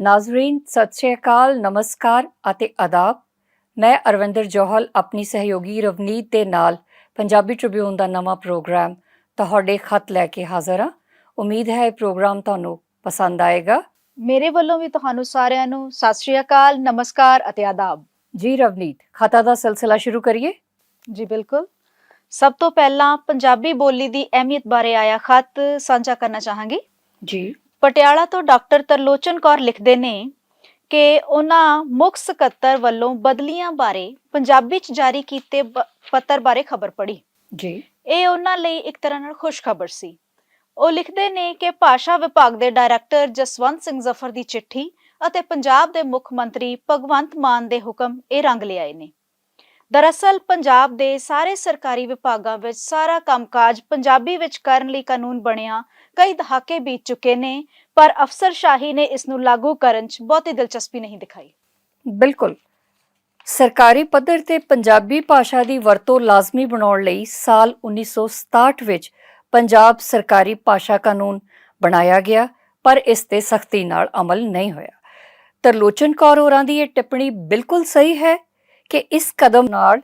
ਨਾਜ਼ਰੀਨ ਸਤਿ ਸ਼੍ਰੀ ਅਕਾਲ ਨਮਸਕਾਰ ਅਤੇ ਆਦਾਬ। ਮੈਂ ਅਰਵਿੰਦਰ ਜੋਹਲ ਆਪਣੀ ਸਹਿਯੋਗੀ ਰਵਨੀਤ ਦੇ ਨਾਲ ਪੰਜਾਬੀ ਟ੍ਰਿਬਿਊਨ ਦਾ ਨਵਾਂ ਪ੍ਰੋਗਰਾਮ ਤੁਹਾਡੇ ਖਤ ਲੈ ਕੇ ਹਾਜ਼ਰ ਹਾਂ। ਉਮੀਦ ਹੈ ਇਹ ਪ੍ਰੋਗਰਾਮ ਤੁਹਾਨੂੰ ਪਸੰਦ ਆਏਗਾ। ਮੇਰੇ ਵੱਲੋਂ ਵੀ ਤੁਹਾਨੂੰ ਸਾਰਿਆਂ ਨੂੰ ਸਤਿ ਸ਼੍ਰੀ ਅਕਾਲ ਨਮਸਕਾਰ ਅਤੇ ਆਦਾਬ। ਜੀ ਰਵਨੀਤ ਖਤਾ ਦਾ ਸਿਲਸਿਲਾ ਸ਼ੁਰੂ ਕਰੀਏ। ਜੀ ਬਿਲਕੁਲ। ਸਭ ਤੋਂ ਪਹਿਲਾਂ ਪੰਜਾਬੀ ਬੋਲੀ ਦੀ ਅਹਿਮੀਅਤ ਬਾਰੇ ਆਇਆ ਖਤ ਸਾਂਝਾ ਕਰਨਾ ਚਾਹਾਂਗੀ। ਜੀ। ਪਟਿਆਲਾ ਤੋਂ ਡਾਕਟਰ ਤਰਲੋਚਨ ਕੌਰ ਲਿਖਦੇ ਨੇ ਕਿ ਉਹਨਾਂ ਮੁੱਖ ਸਕੱਤਰ ਵੱਲੋਂ ਬਦਲੀਆਂ ਬਾਰੇ ਪੰਜਾਬੀ ਚ ਜਾਰੀ ਕੀਤੇ ਪੱਤਰ ਬਾਰੇ ਖਬਰ ਪੜ੍ਹੀ। ਜੀ। ਇਹ ਉਹਨਾਂ ਲਈ ਇੱਕ ਤਰ੍ਹਾਂ ਨਾਲ ਖੁਸ਼ਖਬਰ ਸੀ। ਉਹ ਲਿਖਦੇ ਨੇ ਕਿ ਭਾਸ਼ਾ ਵਿਭਾਗ ਦੇ ਡਾਇਰੈਕਟਰ ਜਸਵੰਤ ਸਿੰਘ ਜ਼ਫਰ ਦੀ ਚਿੱਠੀ ਅਤੇ ਪੰਜਾਬ ਦੇ ਮੁੱਖ ਮੰਤਰੀ ਭਗਵੰਤ ਮਾਨ ਦੇ ਹੁਕਮ ਇਹ ਰੰਗ ਲਿਆਏ ਨੇ। ਦਰਅਸਲ ਪੰਜਾਬ ਦੇ ਸਾਰੇ ਸਰਕਾਰੀ ਵਿਭਾਗਾਂ ਵਿੱਚ ਸਾਰਾ ਕੰਮਕਾਜ ਪੰਜਾਬੀ ਵਿੱਚ ਕਰਨ ਲਈ ਕਾਨੂੰਨ ਬਣਿਆ, ਕਈ ਦਹਾਕੇ ਬੀਤ ਚੁੱਕੇ ਨੇ, ਪਰ ਅਫਸਰਸ਼ਾਹੀ ਨੇ ਇਸ ਨੂੰ ਲਾਗੂ ਕਰਨ 'ਚ ਬਹੁਤੀ ਦਿਲਚਸਪੀ ਨਹੀਂ ਦਿਖਾਈ। ਬਿਲਕੁਲ। ਸਰਕਾਰੀ ਪੱਧਰ ਤੇ ਪੰਜਾਬੀ ਭਾਸ਼ਾ ਦੀ ਵਰਤੋਂ ਲਾਜ਼ਮੀ ਬਣਾਉਣ ਲਈ ਸਾਲ 1967 ਵਿੱਚ ਪੰਜਾਬ ਸਰਕਾਰੀ ਭਾਸ਼ਾ ਕਾਨੂੰਨ ਬਣਾਇਆ ਗਿਆ, ਪਰ ਇਸ ਤੇ ਸਖਤੀ ਨਾਲ ਅਮਲ ਨਹੀਂ ਹੋਇਆ। ਤਰਲੋਚਨ ਕੌਰ ਹੋਰਾਂ ਦੀ ਇਹ ਟਿੱਪਣੀ ਬਿਲਕੁਲ ਸਹੀ ਹੈ ਕਿ ਇਸ ਕਦਮ ਨਾਲ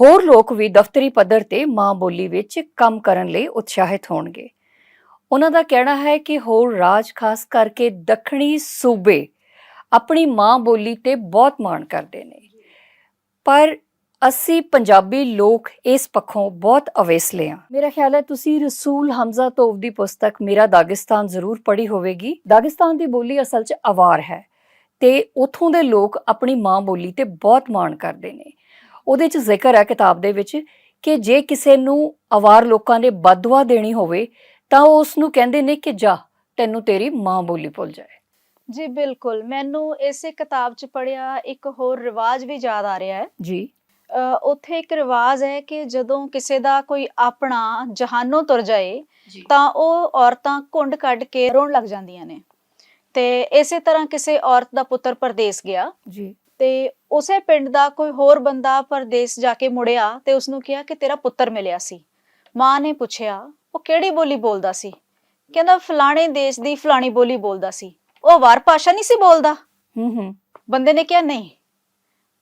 ਹੋਰ ਲੋਕ ਵੀ ਦਫ਼ਤਰੀ ਪੱਧਰ ਤੇ ਮਾਂ ਬੋਲੀ ਵਿੱਚ ਕੰਮ ਕਰਨ ਲਈ ਉਤਸ਼ਾਹਿਤ ਹੋਣਗੇ। ਉਹਨਾਂ ਦਾ ਕਹਿਣਾ ਹੈ ਕਿ ਹੋਰ ਰਾਜ ਖਾਸ ਕਰਕੇ ਦੱਖਣੀ ਸੂਬੇ ਆਪਣੀ ਮਾਂ ਬੋਲੀ ਤੇ ਬਹੁਤ ਮਾਣ ਕਰਦੇ ਨੇ। ਪਰ ਅਸੀਂ ਪੰਜਾਬੀ ਲੋਕ ਇਸ ਪੱਖੋਂ ਬਹੁਤ ਅਵੇਸਲੇ ਹਾਂ। ਮੇਰਾ ਖਿਆਲ ਹੈ ਤੁਸੀਂ ਰਸੂਲ ਹਮਜ਼ਾ ਤੋਵ ਦੀ ਪੁਸਤਕ ਮੇਰਾ ਦਾਗਿਸਤਾਨ ਜ਼ਰੂਰ ਪੜ੍ਹੀ ਹੋਵੇਗੀ। ਦਾਗਿਸਤਾਨ ਦੀ ਬੋਲੀ ਅਸਲ 'ਚ ਆਵਾਰ ਹੈ। ਤੇ ਉਥੋਂ ਦੇ ਲੋਕ ਆਪਣੀ ਮਾਂ ਬੋਲੀ ਤੇ ਬਹੁਤ ਮਾਣ ਕਰਦੇ ਨੇ। ਉਹਦੇ 'ਚ ਜ਼ਿਕਰ ਹੈ ਕਿਤਾਬ ਦੇ ਵਿੱਚ ਕਿ ਜੇ ਕਿਸੇ ਨੂੰ ਅਵਾਰ ਲੋਕਾਂ ਨੇ ਬਦਦੁਆ ਦੇਣੀ ਹੋਵੇ ਤਾਂ ਉਹ ਉਸ ਨੂੰ ਕਹਿੰਦੇ ਨੇ ਕਿ ਜਾ ਤੈਨੂੰ ਤੇਰੀ ਮਾਂ ਬੋਲੀ ਭੁੱਲ ਜਾਏ। ਜੀ ਬਿਲਕੁਲ। ਮੈਨੂੰ ਇਸੇ ਕਿਤਾਬ 'ਚ ਪੜਿਆ ਇੱਕ ਹੋਰ ਰਿਵਾਜ ਵੀ ਯਾਦ ਆ ਰਿਹਾ ਹੈ। ਜੀ। ਉੱਥੇ ਇੱਕ ਰਿਵਾਜ ਹੈ ਕਿ ਜਦੋਂ ਕਿਸੇ ਦਾ ਕੋਈ ਆਪਣਾ ਜਹਾਨੋਂ ਤੁਰ ਜਾਏ ਤਾਂ ਉਹ ਔਰਤਾਂ ਕੁੰਡ ਕੱਢ ਕੇ ਰੋਣ ਲੱਗ ਜਾਂਦੀਆਂ ਨੇ। ਤੇ ਇਸੇ ਤਰ੍ਹਾਂ ਕਿਸੇ ਔਰਤ ਦਾ ਪੁੱਤਰ ਪਰਦੇਸ ਗਿਆ। ਜੀ। ਤੇ ਉਸੇ ਪਿੰਡ ਦਾ ਕੋਈ ਹੋਰ ਬੰਦਾ ਪਰਦੇਸ ਜਾ ਕੇ ਮੁੜਿਆ ਤੇ ਉਸਨੂੰ ਕਿਹਾ ਕਿ ਤੇਰਾ ਪੁੱਤਰ ਮਿਲਿਆ ਸੀ। ਮਾਂ ਨੇ ਪੁੱਛਿਆ ਉਹ ਕਿਹੜੀ ਬੋਲੀ ਬੋਲਦਾ ਸੀ? ਕਹਿੰਦਾ ਫਲਾਣੇ ਦੇਸ਼ ਦੀ ਫਲਾਣੀ ਬੋਲੀ ਬੋਲਦਾ ਸੀ। ਉਹ ਵਾਰ ਭਾਸ਼ਾ ਨਹੀਂ ਸੀ ਬੋਲਦਾ? ਹੂੰ ਹੂੰ। ਬੰਦੇ ਨੇ ਕਿਹਾ ਨਹੀਂ।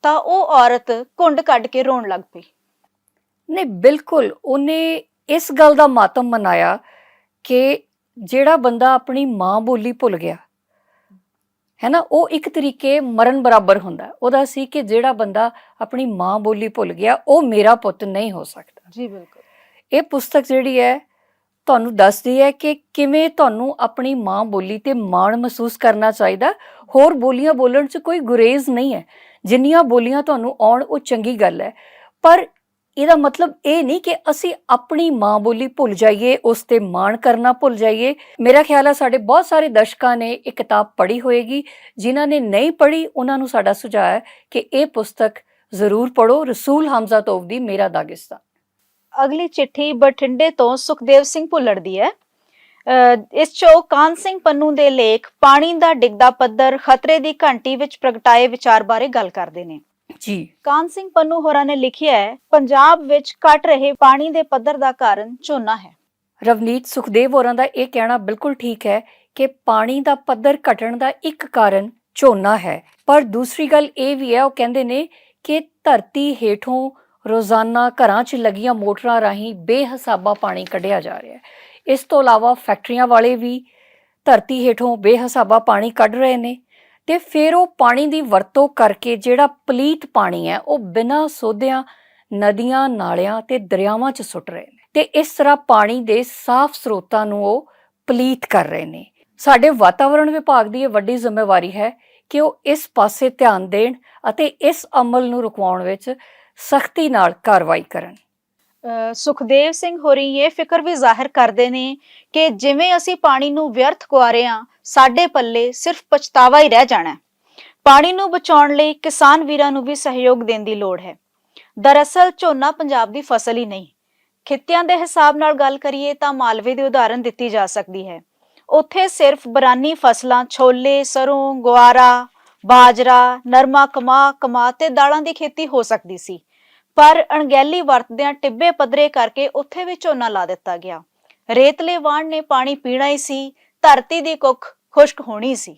ਤਾਂ ਉਹ ਔਰਤ ਕੁੰਡ ਕੱਢ ਕੇ ਰੋਣ ਲੱਗ ਪਈ। ਨਹੀਂ ਬਿਲਕੁਲ। ਉਹਨੇ ਇਸ ਗੱਲ ਦਾ ਮਾਤਮ ਮਨਾਇਆ ਕਿ ਜਿਹੜਾ ਬੰਦਾ ਆਪਣੀ ਮਾਂ ਬੋਲੀ ਭੁੱਲ ਗਿਆ ਹੈ ਨਾ ਉਹ ਇੱਕ ਤਰੀਕੇ ਮਰਨ ਬਰਾਬਰ ਹੁੰਦਾ। ਉਹਦਾ ਸੀ ਕਿ ਜਿਹੜਾ ਬੰਦਾ ਆਪਣੀ ਮਾਂ ਬੋਲੀ ਭੁੱਲ ਗਿਆ ਉਹ ਮੇਰਾ ਪੁੱਤ ਨਹੀਂ ਹੋ ਸਕਦਾ। ਜੀ ਬਿਲਕੁਲ। ਇਹ ਪੁਸਤਕ ਜਿਹੜੀ ਹੈ ਤੁਹਾਨੂੰ ਦੱਸਦੀ ਹੈ ਕਿ ਕਿਵੇਂ ਤੁਹਾਨੂੰ ਆਪਣੀ ਮਾਂ ਬੋਲੀ ਤੇ ਮਾਣ ਮਹਿਸੂਸ ਕਰਨਾ ਚਾਹੀਦਾ। ਹੋਰ ਬੋਲੀਆਂ ਬੋਲਣ 'ਚ ਕੋਈ ਗੁਰੇਜ਼ ਨਹੀਂ ਹੈ। ਜਿੰਨੀਆਂ ਬੋਲੀਆਂ ਤੁਹਾਨੂੰ ਆਉਣ ਉਹ ਚੰਗੀ ਗੱਲ ਹੈ। ਪਰ ਇਹਦਾ ਮਤਲਬ ਇਹ ਨਹੀਂ ਕਿ ਅਸੀਂ ਆਪਣੀ ਮਾਂ ਬੋਲੀ ਭੁੱਲ ਜਾਈਏ, ਉਸ ਤੇ ਮਾਣ ਕਰਨਾ ਭੁੱਲ ਜਾਈਏ। ਮੇਰਾ ਖਿਆਲ ਹੈ ਸਾਡੇ ਬਹੁਤ ਸਾਰੇ ਦਰਸ਼ਕਾਂ ਨੇ ਇਹ ਕਿਤਾਬ ਪੜ੍ਹੀ ਹੋਏਗੀ। ਜਿਨ੍ਹਾਂ ਨੇ ਨਹੀਂ ਪੜ੍ਹੀ, ਉਹਨਾਂ ਨੂੰ ਸਾਡਾ ਸੁਝਾਅ ਹੈ ਕਿ ਇਹ ਪੁਸਤਕ ਜ਼ਰੂਰ ਪੜੋ ਰਸੂਲ ਹਮਜ਼ਾ ਤੋਫ ਦੀ ਮੇਰਾ ਦਾਗਿਸਤਾਨ। ਅਗਲੀ ਚਿੱਠੀ ਬਠਿੰਡੇ ਤੋਂ ਸੁਖਦੇਵ ਸਿੰਘ ਭੁੱਲੜ ਦੀ ਹੈ। ਇਸ ਚੋਂ ਕਾਨ ਸਿੰਘ ਪੰਨੂ ਦੇ ਲੇਖ, ਪਾਣੀ ਦਾ ਡਿੱਗਦਾ ਪੱਧਰ, ਖਤਰੇ ਦੀ ਘੰਟੀ ਵਿੱਚ ਪ੍ਰਗਟਾਏ ਵਿਚਾਰ ਬਾਰੇ ਗੱਲ ਕਰਦੇ ਨੇ। ਜੀ। ਕਾਨ ਸਿੰਘ ਪੰਨੂ ਹੋਰਾਂ ਨੇ ਲਿਖਿਆ ਹੈ ਪੰਜਾਬ ਵਿੱਚ ਘਟ ਰਹੇ ਪਾਣੀ ਦੇ ਪੱਧਰ ਦਾ ਕਾਰਨ ਝੋਨਾ ਹੈ। ਰਵਨੀਤ ਸੁਖਦੇਵ ਹੋਰਾਂ ਦਾ ਇਹ ਕਹਿਣਾ ਬਿਲਕੁਲ ਠੀਕ ਹੈ ਕਿ ਪਾਣੀ ਦਾ ਪੱਧਰ ਘਟਣ ਦਾ ਇੱਕ ਕਾਰਨ ਝੋਨਾ ਹੈ। ਪਰ ਦੂਸਰੀ ਗੱਲ ਇਹ ਵੀ ਹੈ ਉਹ ਕਹਿੰਦੇ ਨੇ ਕਿ ਧਰਤੀ ਹੇਠੋਂ ਰੋਜ਼ਾਨਾ ਘਰਾਂ 'ਚ ਲੱਗੀਆਂ ਮੋਟਰਾਂ ਰਾਹੀਂ ਬੇਹਿਸਾਬਾ ਪਾਣੀ ਕੱਢਿਆ ਜਾ ਰਿਹਾ ਹੈ। ਇਸ ਤੋਂ ਇਲਾਵਾ ਫੈਕਟਰੀਆਂ ਵਾਲੇ ਵੀ ਧਰਤੀ ਹੇਠੋਂ ਬੇਹਿਸਾਬਾ ਪਾਣੀ ਕੱਢ ਰਹੇ ਨੇ। ਤੇ ਫਿਰ ਉਹ ਪਾਣੀ ਦੀ ਵਰਤੋਂ ਕਰਕੇ ਜਿਹੜਾ ਪਲੀਤ ਪਾਣੀ ਹੈ, ਉਹ ਬਿਨਾਂ ਸੋਧਿਆਂ ਨਦੀਆਂ, ਨਾਲਿਆਂ ਤੇ ਦਰਿਆਵਾਂ 'ਚ ਸੁੱਟ ਰਹੇ ਨੇ ਤੇ ਇਸ ਤਰ੍ਹਾਂ ਪਾਣੀ ਦੇ ਸਾਫ਼ ਸਰੋਤਾਂ ਨੂੰ ਉਹ ਪਲੀਤ ਕਰ ਰਹੇ ਨੇ। ਸਾਡੇ ਵਾਤਾਵਰਣ ਵਿਭਾਗ ਦੀ ਇਹ ਵੱਡੀ ਜ਼ਿੰਮੇਵਾਰੀ ਹੈ ਕਿ ਉਹ ਇਸ ਪਾਸੇ ਧਿਆਨ ਦੇਣ ਅਤੇ ਇਸ ਅਮਲ ਨੂੰ ਰੁਕਵਾਉਣ ਵਿੱਚ ਸਖਤੀ ਨਾਲ ਕਾਰਵਾਈ ਕਰਨ। ਸੁਖਦੇਵ ਸਿੰਘ ਹੋਰੀ ਇਹ ਫਿਕਰ ਵੀ ਜ਼ਾਹਿਰ ਕਰਦੇ ਨੇ ਕਿ ਜਿਵੇਂ ਅਸੀਂ ਪਾਣੀ ਨੂੰ ਵਿਅਰਥ ਕੁਆਰੇ ਹਾਂ ਸਾਡੇ ਪੱਲੇ ਸਿਰਫ ਪਛਤਾਵਾ ਹੀ ਰਹਿ ਜਾਣਾ ਪਾਣੀ ਨੂੰ ਬਚਾਉਣ ਲਈ ਕਿਸਾਨ ਵੀਰਾਂ ਨੂੰ ਵੀ ਸਹਿਯੋਗ ਦੇਣ ਦੀ ਲੋੜ ਹੈ। ਦਰਅਸਲ ਝੋਨਾ ਪੰਜਾਬ ਦੀ ਫਸਲ ਹੀ ਨਹੀਂ। ਖਿੱਤਿਆਂ ਦੇ ਹਿਸਾਬ ਨਾਲ ਗੱਲ ਕਰੀਏ ਤਾਂ ਮਾਲਵੇ ਦੀ ਉਦਾਹਰਨ ਦਿੱਤੀ ਜਾ ਸਕਦੀ ਹੈ। ਉੱਥੇ ਸਿਰਫ ਬਰਾਨੀ ਫਸਲਾਂ ਛੋਲੇ, ਸਰੋਂ, ਗੁਆਰਾ, ਬਾਜਰਾ, ਨਰਮਾ, ਕਮਾ ਕਮਾ ਤੇ ਦਾਲਾਂ ਦੀ ਖੇਤੀ ਹੋ ਸਕਦੀ ਸੀ। ਪਰ ਅਣਗਹਿਲੀ ਵਰਤਦਿਆਂ ਟਿੱਬੇ ਪੱਧਰੇ ਕਰਕੇ ਉੱਥੇ ਵੀ ਝੋਨਾ ਲਾ ਦਿੱਤਾ ਗਿਆ। ਰੇਤਲੇ ਵਾਣ ਨੇ ਪਾਣੀ ਪੀਣਾ ਹੀ ਸੀ, ਧਰਤੀ ਦੀ ਕੁੱਖ ਖੁਸ਼ਕ ਹੋਣੀ ਸੀ।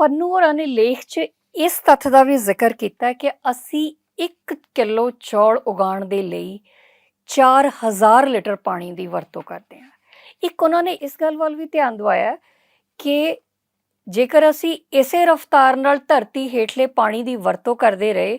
ਪੰਨੂ ਹੋਰਾਂ ਨੇ ਲੇਖ 'ਚ ਇਸ ਤੱਥ ਦਾ ਵੀ ਜ਼ਿਕਰ ਕੀਤਾ ਕਿ ਅਸੀਂ 1 ਕਿਲੋ ਚੌਲ ਉਗਾਉਣ ਦੇ ਲਈ 4000 ਲੀਟਰ ਪਾਣੀ ਦੀ ਵਰਤੋਂ ਕਰਦੇ ਹਾਂ। ਇੱਕ ਉਹਨਾਂ ਨੇ ਇਸ ਗੱਲ ਵੱਲ ਵੀ ਧਿਆਨ ਦਵਾਇਆ ਕਿ ਜੇਕਰ ਅਸੀਂ ਇਸੇ ਰਫ਼ਤਾਰ ਨਾਲ ਧਰਤੀ ਹੇਠਲੇ ਪਾਣੀ ਦੀ ਵਰਤੋਂ ਕਰਦੇ ਰਹੇ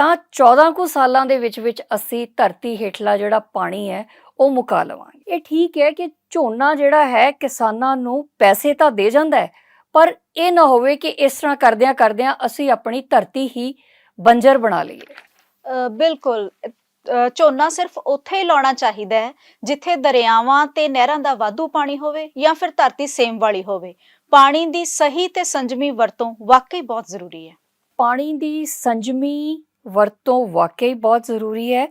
ਤਾਂ 14 ਕੁ ਸਾਲਾਂ ਦੇ ਵਿੱਚ ਵਿੱਚ ਅਸੀਂ ਧਰਤੀ ਹੇਠਲਾ ਜਿਹੜਾ ਪਾਣੀ ਹੈ ਉਹ ਮੁਕਾ ਲਵਾਂਗੇ। ਇਹ ਠੀਕ ਹੈ ਕਿ ਝੋਨਾ ਜਿਹੜਾ ਹੈ ਕਿਸਾਨਾਂ ਨੂੰ ਪੈਸੇ ਤਾਂ ਦੇ ਜਾਂਦਾ ਹੈ ਪਰ ਇਹ ਨਾ ਹੋਵੇ ਕਿ ਇਸ ਤਰ੍ਹਾਂ ਕਰਦਿਆਂ ਕਰਦਿਆਂ ਅਸੀਂ ਆਪਣੀ ਧਰਤੀ ਹੀ ਬੰਜਰ ਬਣਾ ਲਈਏ। ਬਿਲਕੁਲ। ਝੋਨਾ ਸਿਰਫ ਉੱਥੇ ਹੀ ਲਾਉਣਾ ਚਾਹੀਦਾ ਹੈ ਜਿੱਥੇ ਦਰਿਆਵਾਂ ਤੇ ਨਹਿਰਾਂ ਦਾ ਵਾਧੂ ਪਾਣੀ ਹੋਵੇ ਜਾਂ ਫਿਰ ਧਰਤੀ ਸੇਮ ਵਾਲੀ ਹੋਵੇ। ਪਾਣੀ ਦੀ ਸਹੀ ਤੇ ਸੰਜਮੀ ਵਰਤੋਂ ਵਾਕਈ ਬਹੁਤ ਜ਼ਰੂਰੀ ਹੈ। ਪਾਣੀ ਦੀ ਸੰਜਮੀ ਵਰਤੋਂ ਵਾਕਈ ਬਹੁਤ ਜ਼ਰੂਰੀ ਹੈ।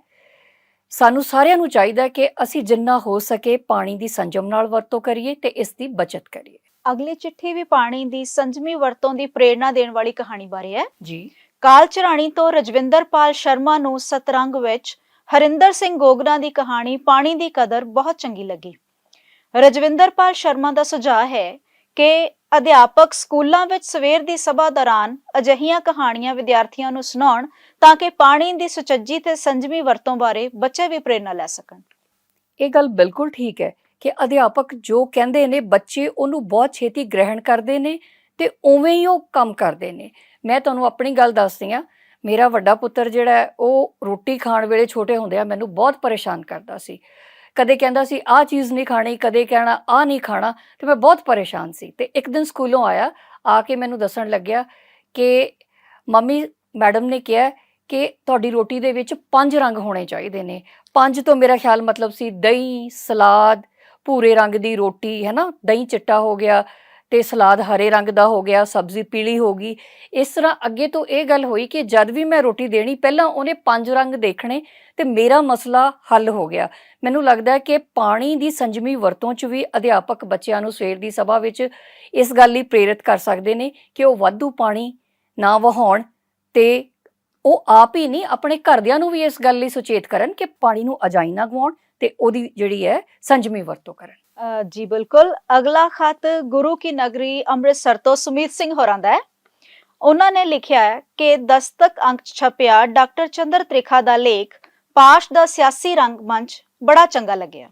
ਸਾਨੂੰ ਸਾਰਿਆਂ ਨੂੰ ਚਾਹੀਦਾ ਹੈ ਕਿ ਅਸੀਂ ਜਿੰਨਾ ਹੋ ਸਕੇ ਪਾਣੀ ਦੀ ਸੰਜਮ ਨਾਲ ਵਰਤੋਂ ਕਰੀਏ ਤੇ ਇਸ ਦੀ ਬਚਤ ਕਰੀਏ। ਅਗਲੀ ਚਿੱਠੀ ਵੀ ਪਾਣੀ ਦੀ ਸੰਜਮੀ ਵਰਤੋਂ ਦੀ ਪ੍ਰੇਰਣਾ ਦੇਣ ਵਾਲੀ ਕਹਾਣੀ ਬਾਰੇ ਹੈ। ਜੀ। ਕਾਲ ਚਰਾਣੀ ਤੋਂ ਰਜਵਿੰਦਰਪਾਲ ਸ਼ਰਮਾ ਨੂੰ ਸਤਰੰਗ ਵਿੱਚ ਹਰਿੰਦਰ ਸਿੰਘ ਗੋਗਨਾ ਦੀ ਕਹਾਣੀ ਪਾਣੀ ਦੀ ਕਦਰ ਬਹੁਤ ਚੰਗੀ ਲੱਗੀ। ਰਜਵਿੰਦਰਪਾਲ ਸ਼ਰਮਾ ਦਾ ਸੁਝਾਅ ਹੈ ਕਿ ਅਧਿਆਪਕ ਸਕੂਲਾਂ ਵਿੱਚ ਸਵੇਰ ਦੀ ਸਭਾ ਦੌਰਾਨ ਅਜਿਹੀਆਂ ਕਹਾਣੀਆਂ ਵਿਦਿਆਰਥੀਆਂ ਨੂੰ ਸੁਣਾਉਣ ਤਾਂ ਕਿ ਪਾਣੀ ਦੀ ਸੁਚੱਜੀ ਤੇ ਸੰਜਮੀ ਵਰਤੋਂ ਬਾਰੇ ਬੱਚੇ ਵੀ ਪ੍ਰੇਰਣਾ ਲੈ ਸਕਣ। ਇਹ ਗੱਲ ਬਿਲਕੁਲ ਠੀਕ ਹੈ ਕਿ ਅਧਿਆਪਕ ਜੋ ਕਹਿੰਦੇ ਨੇ ਬੱਚੇ ਉਹਨੂੰ ਬਹੁਤ ਛੇਤੀ ਗ੍ਰਹਿਣ ਕਰਦੇ ਨੇ ਤੇ ਉਵੇਂ ਹੀ ਉਹ ਕੰਮ ਕਰਦੇ ਨੇ। ਮੈਂ ਤੁਹਾਨੂੰ ਆਪਣੀ ਗੱਲ ਦੱਸਦੀ ਆ ਮੇਰਾ ਵੱਡਾ ਪੁੱਤਰ ਜਿਹੜਾ ਹੈ, ਉਹ ਰੋਟੀ ਖਾਣ ਵੇਲੇ ਛੋਟੇ ਹੁੰਦੇ ਆ ਮੈਨੂੰ ਬਹੁਤ ਪਰੇਸ਼ਾਨ ਕਰਦਾ ਸੀ। ਕਦੇ ਕਹਿੰਦਾ ਸੀ, ਆਹ ਚੀਜ਼ ਨਹੀਂ ਖਾਣੀ, ਕਦੇ ਕਹਿਣਾ, ਆਹ ਨਹੀਂ ਖਾਣਾ, ਤੇ ਮੈਂ ਬਹੁਤ ਪਰੇਸ਼ਾਨ ਸੀ। ਤੇ ਇੱਕ ਦਿਨ ਸਕੂਲੋਂ ਆਇਆ, ਆ ਕੇ ਮੈਨੂੰ ਦੱਸਣ ਲੱਗਿਆ ਕਿ ਮੰਮੀ, ਮੈਡਮ ਨੇ ਕਿਹਾ ਕਿ ਤੁਹਾਡੀ ਰੋਟੀ ਦੇ ਵਿੱਚ ਪੰਜ ਰੰਗ ਹੋਣੇ ਚਾਹੀਦੇ ਨੇ। ਪੰਜ ਤੋਂ ਮੇਰਾ ਖਿਆਲ ਮਤਲਬ ਸੀ ਦਹੀਂ, ਸਲਾਦ, ਭੂਰੇ ਰੰਗ ਦੀ ਰੋਟੀ ਹੈ ਨਾ ਦਹੀਂ ਚਿੱਟਾ ਹੋ ਗਿਆ ਤੇ ਸਲਾਦ ਹਰੇ ਰੰਗ ਦਾ ਹੋ ਗਿਆ, ਸਬਜ਼ੀ ਪੀਲੀ ਹੋ ਗਈ। ਇਸ ਤਰ੍ਹਾਂ ਅੱਗੇ ਤੋਂ ਇਹ ਗੱਲ ਹੋਈ ਕਿ ਜਦ ਵੀ ਮੈਂ ਰੋਟੀ ਦੇਣੀ, ਪਹਿਲਾਂ ਉਹਨੇ ਪੰਜ ਰੰਗ ਦੇਖਣੇ ਤੇ ਮੇਰਾ ਮਸਲਾ ਹੱਲ ਹੋ ਗਿਆ। ਮੈਨੂੰ ਲੱਗਦਾ ਹੈ ਕਿ ਪਾਣੀ ਦੀ ਸੰਜਮੀ ਵਰਤੋਂ 'ਚ ਵੀ ਅਧਿਆਪਕ ਬੱਚਿਆਂ ਨੂੰ ਸਵੇਰ ਦੀ ਸਭਾ ਵਿੱਚ ਇਸ ਗੱਲ ਲਈ ਪ੍ਰੇਰਿਤ ਕਰ ਸਕਦੇ ਨੇ ਕਿ ਉਹ ਵਾਧੂ ਪਾਣੀ ਨਾ ਵਹਾਉਣ ਤੇ ਉਹ ਆਪ ਹੀ ਨਹੀਂ, ਆਪਣੇ ਘਰਦਿਆਂ ਨੂੰ ਵੀ ਇਸ ਗੱਲ ਲਈ ਸੁਚੇਤ ਕਰਨ ਕਿ ਪਾਣੀ ਨੂੰ ਅਜਾਈ ਨਾ ਗਵਾਉਣ ਤੇ ਉਹਦੀ ਜਿਹੜੀ ਹੈ ਸੰਜਮੀ ਵਰਤੋਂ ਕਰਨ। ਜੀ ਬਿਲਕੁਲ। ਅਗਲਾ ਖਤ ਗੁਰੂ ਕੀ ਨਗਰੀ ਅੰਮ੍ਰਿਤਸਰ ਤੋਂ ਸੁਮੀਤ ਸਿੰਘ ਹੋਰਾਂ ਦਾ ਹੈ। ਉਹਨਾਂ ਨੇ ਲਿਖਿਆ ਹੈ ਕਿ ਦਸਤਕ ਅੰਕ ਛਪਿਆ ਡਾਕਟਰ ਚੰਦਰ ਤ੍ਰਿਖਾ ਦਾ ਲੇਖ ਪਾਸ਼ ਦਾ ਸਿਆਸੀ ਰੰਗ ਮੰਚ ਬੜਾ ਚੰਗਾ ਲੱਗਿਆ।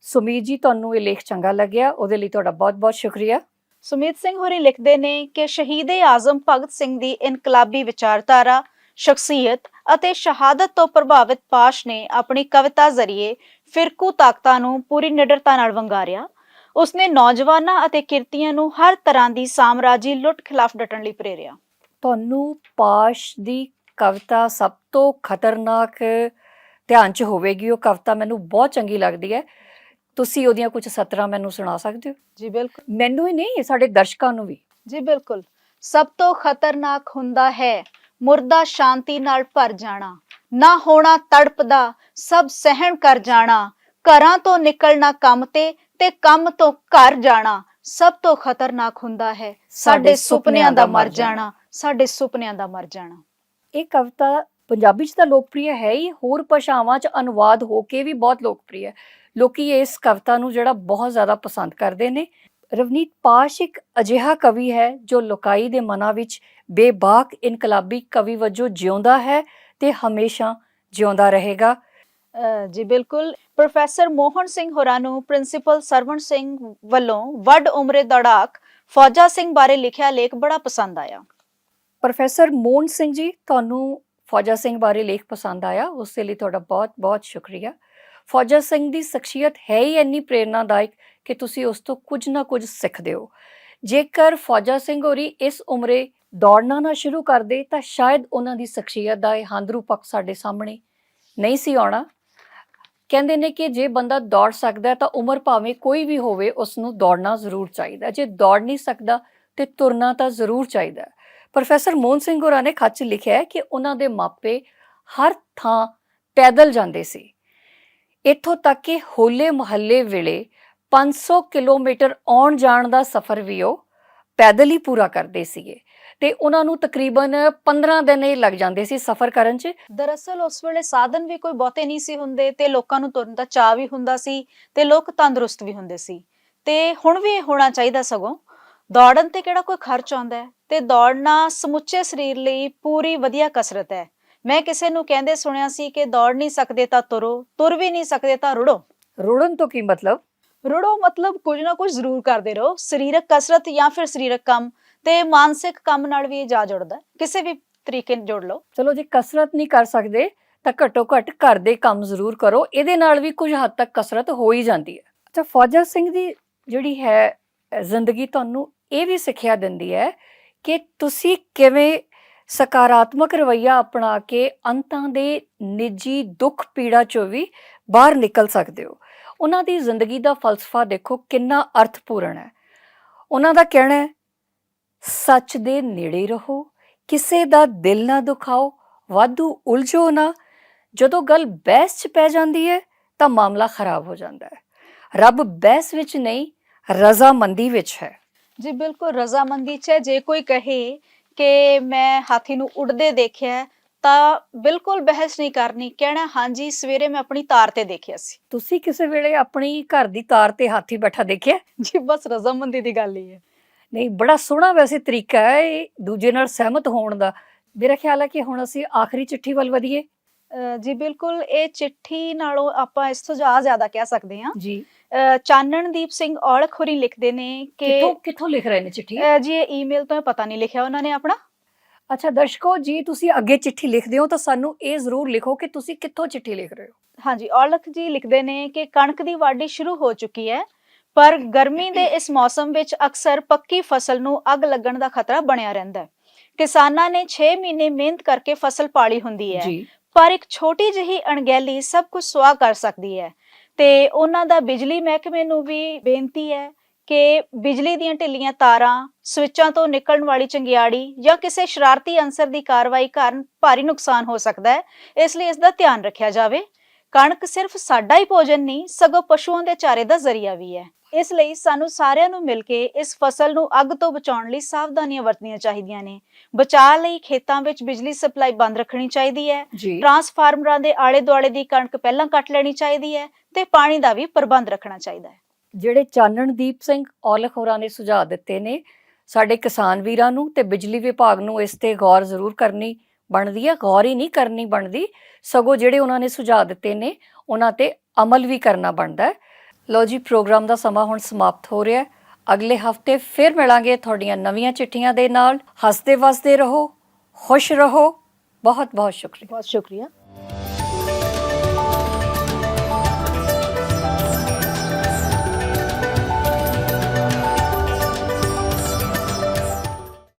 ਸੁਮੀਤ ਜੀ ਤੁਹਾਨੂੰ ਇਹ ਲੇਖ ਚੰਗਾ ਲੱਗਿਆ ਉਹਦੇ ਲਈ ਤੁਹਾਡਾ ਬਹੁਤ-ਬਹੁਤ ਸ਼ੁਕਰੀਆ। ਸੁਮੀਤ ਸਿੰਘ ਹੋਰੀ ਲਿਖਦੇ ਨੇ ਕਿ ਸ਼ਹੀਦ-ਏ ਆਜ਼ਮ ਭਗਤ ਸਿੰਘ ਦੀ ਇਨਕਲਾਬੀ ਵਿਚਾਰਧਾਰਾ ਸ਼ਖਸੀਅਤ ਅਤੇ ਸ਼ਹਾਦਤ ਤੋਂ ਪ੍ਰਭਾਵਿਤ ਪਾਸ਼ ਨੇ ਆਪਣੀ ਕਵਿਤਾ ਜ਼ਰੀਏ ਫਿਰਕੂ ਤਾਕਤਾਂ ਨੂੰ ਪੂਰੀ ਨਿਡਰਤਾ ਨਾਲ ਵੰਗਾਰਿਆ। ਉਸਨੇ ਨੌਜਵਾਨਾਂ ਅਤੇ ਕਿਰਤੀਆਂ ਨੂੰ ਹਰ ਤਰ੍ਹਾਂ ਦੀ ਸਾਮਰਾਜੀ ਲੁੱਟ ਖਿਲਾਫ ਡਟਣ ਲਈ ਪ੍ਰੇਰਿਆ। ਤੁਹਾਨੂੰ ਪਾਸ਼ ਦੀ ਕਵਿਤਾ ਸਭ ਤੋਂ ਖਤਰਨਾਕ ਧਿਆਨ 'ਚ ਹੋਵੇਗੀ ਉਹ ਕਵਿਤਾ ਮੈਨੂੰ ਬਹੁਤ ਚੰਗੀ ਲੱਗਦੀ ਹੈ। ਤੁਸੀਂ ਉਹਦੀਆਂ ਕੁਝ ਸਤਰਾਂ ਮੈਨੂੰ ਸੁਣਾ ਸਕਦੇ ਹੋ? ਜੀ ਬਿਲਕੁਲ। ਮੈਨੂੰ ਹੀ ਨਹੀਂ ਸਾਡੇ ਦਰਸ਼ਕਾਂ ਨੂੰ ਵੀ। ਜੀ ਬਿਲਕੁਲ। ਸਭ ਤੋਂ ਖਤਰਨਾਕ ਹੁੰਦਾ ਹੈ ਮੁਰਦਾ ਸ਼ਾਂਤੀ ਨਾਲ ਭਰ ਜਾਣਾ। ਨਾ ਹੋਣਾ ਤੜਪਦਾ ਸਭ ਸਹਿਣ ਕਰ ਜਾਣਾ। ਘਰਾਂ ਤੋਂ ਨਿਕਲਣਾ ਕੰਮ ਤੇ ਤੇ ਕੰਮ ਤੋਂ ਘਰ ਜਾਣਾ। ਸਭ ਤੋਂ ਖਤਰਨਾਕ ਹੁੰਦਾ ਹੈ ਸਾਡੇ ਸੁਪਨਿਆਂ ਦਾ ਮਰ ਜਾਣਾ। ਸਾਡੇ ਸੁਪਨਿਆਂ ਦਾ ਮਰ ਜਾਣਾ। ਇਹ ਕਵਿਤਾ ਪੰਜਾਬੀ 'ਚ ਤਾਂ ਲੋਕਪ੍ਰਿਯ ਹੈ ਹੀ ਹੋਰ ਭਾਸ਼ਾਵਾਂ 'ਚ ਅਨੁਵਾਦ ਹੋ ਕੇ ਵੀ ਬਹੁਤ ਲੋਕਪ੍ਰਿਯ ਹੈ। ਲੋਕੀ ਇਸ ਕਵਿਤਾ ਨੂੰ ਜਿਹੜਾ ਬਹੁਤ ਜ਼ਿਆਦਾ ਪਸੰਦ ਕਰਦੇ ਨੇ। ਰਵਨੀਤ ਪਾਸ਼ ਇੱਕ ਅਜਿਹਾ ਕਵੀ ਹੈ ਜੋ ਲੋਕਾਈ ਦੇ ਮਨਾਂ ਵਿੱਚ ਬੇਬਾਕ ਇਨਕਲਾਬੀ ਕਵੀ ਵਜੋਂ ਜਿਉਂਦਾ ਹੈ ਤੇ ਹਮੇਸ਼ਾ ਜਿਉਂਦਾ ਰਹੇਗਾ। ਜੀ ਬਿਲਕੁਲ। ਪ੍ਰੋਫੈਸਰ ਮੋਹਨ ਸਿੰਘ ਹੋਰਾਂ ਨੂੰ ਪ੍ਰਿੰਸੀਪਲ ਸਰਵਣ ਸਿੰਘ ਵੱਲੋਂ ਵੱਡ ਉਮਰੇ ਦੌੜਾਕ ਫੌਜਾ ਸਿੰਘ ਬਾਰੇ ਲਿਖਿਆ ਲੇਖ ਬੜਾ ਪਸੰਦ ਆਇਆ। ਪ੍ਰੋਫੈਸਰ ਮੋਹਨ ਸਿੰਘ ਜੀ ਤੁਹਾਨੂੰ ਫੌਜਾ ਸਿੰਘ ਬਾਰੇ ਲੇਖ ਪਸੰਦ ਆਇਆ, ਉਸ ਦੇ ਲਈ ਤੁਹਾਡਾ ਬਹੁਤ-ਬਹੁਤ ਸ਼ੁਕਰੀਆ। ਫੌਜਾ ਸਿੰਘ ਦੀ ਸ਼ਖਸੀਅਤ ਹੈ ਹੀ ਇੰਨੀ ਪ੍ਰੇਰਨਾਦਾਇਕ ਕਿ ਤੁਸੀਂ ਉਸ ਤੋਂ ਕੁਝ ਨਾ ਕੁਝ ਸਿੱਖਦੇ ਹੋ ਜੇਕਰ ਫੌਜਾ ਸਿੰਘ ਹੋਰੀ ਇਸ ਉਮਰੇ ਦੌੜਨਾ ਨਾ ਸ਼ੁਰੂ ਕਰਦੇ ਤਾਂ ਸ਼ਾਇਦ ਉਹਨਾਂ ਦੀ ਸ਼ਖਸੀਅਤ ਦਾ ਇਹ ਹੰਦਰੂ ਪੱਖ ਸਾਡੇ ਸਾਹਮਣੇ ਨਹੀਂ ਸੀ ਆਉਣਾ। ਕਹਿੰਦੇ ਨੇ ਕਿ ਜੇ ਬੰਦਾ ਦੌੜ ਸਕਦਾ ਤਾਂ ਉਮਰ ਭਾਵੇਂ ਕੋਈ ਵੀ ਹੋਵੇ ਉਸ ਨੂੰ ਦੌੜਨਾ ਜ਼ਰੂਰ ਚਾਹੀਦਾ ਜੇ ਦੌੜ ਨਹੀਂ ਸਕਦਾ ਤੇ ਤੁਰਨਾ ਤਾਂ ਜ਼ਰੂਰ ਚਾਹੀਦਾ ਪ੍ਰੋਫੈਸਰ ਮੋਹਨ ਸਿੰਘ ਹੋਰਾਂ ਨੇ ਖੱਚ ਲਿਖਿਆ ਹੈ ਕਿ ਉਹਨਾਂ ਦੇ ਮਾਪੇ ਹਰ ਥਾਂ ਪੈਦਲ ਜਾਂਦੇ ਸੀ। ਇੱਥੋਂ ਤੱਕ ਕਿ ਹੋਲੇ ਮਹੱਲੇ ਵੇਲੇ 500 ਕਿਲੋਮੀਟਰ ਆਉਣ ਜਾਣ ਦਾ ਸਫ਼ਰ ਵੀ ਉਹ ਪੈਦਲ ਹੀ ਪੂਰਾ ਕਰਦੇ ਸੀਗੇ ਤੇ ਉਹਨਾਂ ਨੂੰ ਤਕਰੀਬਨ 15 ਦਿਨ ਹੀ ਲੱਗ ਜਾਂਦੇ ਸੀ ਸਫ਼ਰ ਕਰਨ 'ਚ। ਦਰਅਸਲ ਉਸ ਵੇਲੇ ਸਾਧਨ ਵੀ ਕੋਈ ਬਹੁਤੇ ਨਹੀਂ ਸੀ ਹੁੰਦੇ ਤੇ ਲੋਕਾਂ ਨੂੰ ਤੁਰਨ ਦਾ ਚਾਹ ਵੀ ਹੁੰਦਾ ਸੀ ਤੇ ਲੋਕ ਤੰਦਰੁਸਤ ਵੀ ਹੁੰਦੇ ਸੀ। ਤੇ ਹੁਣ ਵੀ ਇਹ ਹੋਣਾ ਚਾਹੀਦਾ ਸਗੋਂ ਦੌੜਨ ਤੇ ਕਿਹੜਾ ਕੋਈ ਖਰਚ ਆਉਂਦਾ ਹੈ? ਤੇ ਦੌੜਨਾ ਸਮੁੱਚੇ ਸਰੀਰ ਲਈ ਪੂਰੀ ਵਧੀਆ ਕਸਰਤ ਹੈ। ਮੈਂ ਕਿਸੇ ਨੂੰ ਕਹਿੰਦੇ ਸੁਣਿਆ ਸੀ ਕਿ ਦੌੜ ਨਹੀਂ ਸਕਦੇ ਤਾਂ ਤੁਰੋ ਤੁਰ ਵੀ ਨਹੀਂ ਸਕਦੇ ਤਾਂ ਰੁੜੋ। ਰੁੜਨ ਤੋਂ ਕੀ ਮਤਲਬ? ਰੁੜੋ ਮਤਲਬ ਕੁਝ ਨਾ ਕੁਝ ਜ਼ਰੂਰ ਕਰਦੇ ਰਹੋ। ਸਰੀਰਕ ਕਸਰਤ ਜਾਂ ਫਿਰ ਸਰੀਰਕ ਕੰਮ ਤੇ ਮਾਨਸਿਕ ਕੰਮ ਨਾਲ ਵੀ ਇਹ ਜਾ ਜੁੜਦਾ। ਕਿਸੇ ਵੀ ਤਰੀਕੇ ਨਾਲ ਜੋੜ ਲਓ। ਚਲੋ ਜੇ ਕਸਰਤ ਨਹੀਂ ਕਰ ਸਕਦੇ ਤਾਂ ਘੱਟੋ ਘੱਟ ਘਰ ਦੇ ਕੰਮ ਜ਼ਰੂਰ ਕਰੋ। ਇਹਦੇ ਨਾਲ ਵੀ ਕੁਝ ਹੱਦ ਤੱਕ ਕਸਰਤ ਹੋ ਹੀ ਜਾਂਦੀ ਹੈ। ਅੱਛਾ ਫੌਜਾ ਸਿੰਘ ਦੀ ਜਿਹੜੀ ਹੈ ਜ਼ਿੰਦਗੀ ਤੁਹਾਨੂੰ ਇਹ ਵੀ ਸਿੱਖਿਆ ਦਿੰਦੀ ਹੈ ਕਿ ਤੁਸੀਂ ਕਿਵੇਂ ਸਕਾਰਾਤਮਕ ਰਵੱਈਆ ਅਪਣਾ ਕੇ ਅੰਤਾਂ ਦੇ ਨਿੱਜੀ ਦੁੱਖ ਪੀੜਾ ਚੋਂ ਵੀ ਬਾਹਰ ਨਿਕਲ ਸਕਦੇ ਹੋ। ਉਹਨਾਂ ਦੀ ਜ਼ਿੰਦਗੀ ਦਾ ਫਲਸਫਾ ਦੇਖੋ ਕਿੰਨਾ ਅਰਥਪੂਰਨ ਹੈ। ਉਹਨਾਂ ਦਾ ਕਹਿਣਾ ਹੈ, ਸੱਚ ਦੇ ਨੇੜੇ ਰਹੋ, ਕਿਸੇ ਦਾ ਦਿਲ ਨਾ ਦੁਖਾਓ, ਵਾਧੂ ਉਲਝੋ ਨਾ। ਜਦੋਂ ਗੱਲ ਬਹਿਸ 'ਚ ਪੈ ਜਾਂਦੀ ਹੈ, ਤਾਂ ਮਾਮਲਾ ਖਰਾਬ ਹੋ ਜਾਂਦਾ ਹੈ। ਰੱਬ ਬਹਿਸ ਵਿੱਚ ਨਹੀਂ, ਰਜ਼ਾਮੰਦੀ ਵਿੱਚ ਹੈ। ਜੀ ਬਿਲਕੁਲ ਰਜ਼ਾਮੰਦੀ ਚ ਹੈ। ਜੇ ਕੋਈ ਕਹੇ ਕਿ ਮੈਂ ਹਾਥੀ ਨੂੰ ਉੱਡਦੇ ਦੇਖਿਆ ਹੈ, ਤਾਂ ਬਿਲਕੁਲ ਬਹਿਸ ਨਹੀਂ ਕਰਨੀ। ਕਹਿਣਾ ਹਾਂਜੀ ਸਵੇਰੇ ਮੈਂ ਆਪਣੀ ਤਾਰ ਤੇ ਦੇਖਿਆ ਸੀ। ਤੁਸੀਂ ਕਿਸੇ ਵੇਲੇ ਆਪਣੀ ਘਰ ਦੀ ਤਾਰ ਤੇ ਹਾਥੀ ਬੈਠਾ ਦੇਖਿਆ? ਜੀ ਬਸ ਰਜ਼ਾਮੰਦੀ ਦੀ ਗੱਲ ਹੀ ਹੈ। ਨਹੀਂ ਬੜਾ ਸੋਹਣਾ ਵੈਸੇ ਤਰੀਕਾ ਹੈ ਇਹ ਦੂਜੇ ਨਾਲ ਸਹਿਮਤ ਹੋਣ ਦਾ। ਮੇਰਾ ਖਿਆਲ ਹੈ ਕਿ ਹੁਣ ਅਸੀਂ ਆਖਰੀ ਚਿੱਠੀ ਵੱਲ ਵਧੀਏ। ਜੀ ਬਿਲਕੁਲ ਇਹ ਚਿੱਠੀ ਨਾਲੋਂ ਆਪਾਂ ਇਸ ਸੁਝਾਅ ਜ਼ਿਆਦਾ ਕਹਿ ਸਕਦੇ ਹਾਂ। ਜੀ। ਚਾਨਣਦੀਪ ਸਿੰਘ ਔਲਖ ਹੋਰੀ ਲਿਖਦੇ ਨੇ ਕਿ ਕਿੱਥੋਂ ਕਿੱਥੋਂ ਲਿਖ ਰਹੇ ਨੇ ਚਿੱਠੀ? ਜੀ ਇਹ ਈਮੇਲ ਤੋਂ ਪਤਾ ਨਹੀਂ ਲਿਖਿਆ ਉਹਨਾਂ ਨੇ ਆਪਣਾ। ਅੱਛਾ ਦਰਸ਼ਕੋ ਜੀ ਤੁਸੀਂ ਅੱਗੇ ਚਿੱਠੀ ਲਿਖਦੇ ਹੋ ਤਾਂ ਸਾਨੂੰ ਇਹ ਜ਼ਰੂਰ ਲਿਖੋ ਕਿ ਤੁਸੀਂ ਕਿੱਥੋਂ ਚਿੱਠੀ ਲਿਖ ਰਹੇ ਹੋ। ਹਾਂਜੀ ਔਲਖ ਜੀ ਲਿਖਦੇ ਨੇ ਕਿ ਕਣਕ ਦੀ ਵਾਢੀ ਸ਼ੁਰੂ ਹੋ ਚੁੱਕੀ ਹੈ ਪਰ ਗਰਮੀ ਦੇ ਇਸ ਮੌਸਮ ਵਿੱਚ ਅਕਸਰ ਪੱਕੀ ਫਸਲ ਨੂੰ ਅੱਗ ਲੱਗਣ ਦਾ ਖਤਰਾ ਬਣਿਆ ਰਹਿੰਦਾ ਹੈ। ਕਿਸਾਨਾਂ ਨੇ 6 ਮਹੀਨੇ ਮਿਹਨਤ ਕਰਕੇ ਫਸਲ ਪਾਲੀ ਹੁੰਦੀ ਹੈ। ਪਰ ਇੱਕ ਛੋਟੀ ਜਿਹੀ ਅਣਗਹਿਲੀ ਸਭ ਕੁਝ ਸੁਆਹ ਕਰ ਸਕਦੀ ਹੈ। ਤੇ ਉਹਨਾਂ ਦਾ ਬਿਜਲੀ ਮਹਿਕਮੇ ਨੂੰ ਵੀ ਬੇਨਤੀ ਹੈ ਕਿ ਬਿਜਲੀ ਦੀਆਂ ਢਿੱਲੀਆਂ, ਤਾਰਾਂ, ਸਵਿੱਚਾਂ ਤੋਂ ਨਿਕਲਣ ਵਾਲੀ ਚੰਗਿਆੜੀ ਜਾਂ ਕਿਸੇ ਸ਼ਰਾਰਤੀ ਅੰਸਰ ਦੀ ਕਾਰਵਾਈ ਕਾਰਨ ਭਾਰੀ ਨੁਕਸਾਨ ਹੋ ਸਕਦਾ ਹੈ। ਇਸ ਲਈ ਇਸ ਦਾ ਧਿਆਨ ਰੱਖਿਆ ਜਾਵੇ। ਕਣਕ ਸਿਰਫ ਸਾਡਾ ਹੀ ਭੋਜਨ ਨਹੀਂ, ਸਗੋਂ ਪਸ਼ੂਆਂ ਦੇ ਚਾਰੇ ਦਾ ਜ਼ਰੀਆ ਵੀ ਹੈ। ਇਸ ਲਈ ਸਾਨੂੰ ਸਾਰਿਆਂ ਨੂੰ ਮਿਲ ਕੇ ਇਸ ਫਸਲ ਨੂੰ ਅੱਗ ਤੋਂ ਬਚਾਉਣ ਲਈ ਸਾਵਧਾਨੀਆਂ ਵਰਤਣੀਆਂ ਚਾਹੀਦੀਆਂ ਨੇ। ਬਚਾਅ ਲਈ ਖੇਤਾਂ ਵਿੱਚ ਬਿਜਲੀ ਸਪਲਾਈ ਬੰਦ ਰੱਖਣੀ ਚਾਹੀਦੀ ਹੈ। ਟਰਾਂਸਫਾਰਮਰਾਂ ਦੇ ਆਲੇ ਦੁਆਲੇ ਦੀ ਕਣਕ ਪਹਿਲਾਂ ਕੱਟ ਲੈਣੀ ਚਾਹੀਦੀ ਹੈ ਤੇ ਪਾਣੀ ਦਾ ਵੀ ਪ੍ਰਬੰਧ ਰੱਖਣਾ ਚਾਹੀਦਾ ਹੈ। ਜਿਹੜੇ ਚਾਨਣਦੀਪ ਸਿੰਘ ਔਲਖ ਹੋਰਾਂ ਨੇ ਸੁਝਾਅ ਦਿੱਤੇ ਨੇ ਸਾਡੇ ਕਿਸਾਨ ਵੀਰਾਂ ਨੂੰ ਤੇ ਬਿਜਲੀ ਵਿਭਾਗ ਨੂੰ ਇਸ ਤੇ ਗੌਰ ਜ਼ਰੂਰ ਕਰਨੀ ਬਣਦੀ ਹੈ। ਗੌਰ ਹੀ ਨਹੀਂ ਕਰਨੀ ਬਣਦੀ ਸਗੋਂ ਜਿਹੜੇ ਉਹਨਾਂ ਨੇ ਸੁਝਾਅ ਦਿੱਤੇ ਨੇ ਉਹਨਾਂ ਤੇ ਅਮਲ ਵੀ ਕਰਨਾ ਬਣਦਾ ਹੈ। ਲੋ ਜੀ, ਪ੍ਰੋਗਰਾਮ ਦਾ ਸਮਾਂ ਹੁਣ ਸਮਾਪਤ ਹੋ ਰਿਹਾ ਹੈ। ਅਗਲੇ ਹਫ਼ਤੇ ਫਿਰ ਮਿਲਾਂਗੇ ਤੁਹਾਡੀਆਂ ਨਵੀਆਂ ਚਿੱਠੀਆਂ ਦੇ ਨਾਲ। ਹੱਸਦੇ ਵਸਦੇ ਰਹੋ, ਖੁਸ਼ ਰਹੋ। ਬਹੁਤ ਬਹੁਤ ਸ਼ੁਕਰੀਆ। ਬਹੁਤ ਸ਼ੁਕਰੀਆ।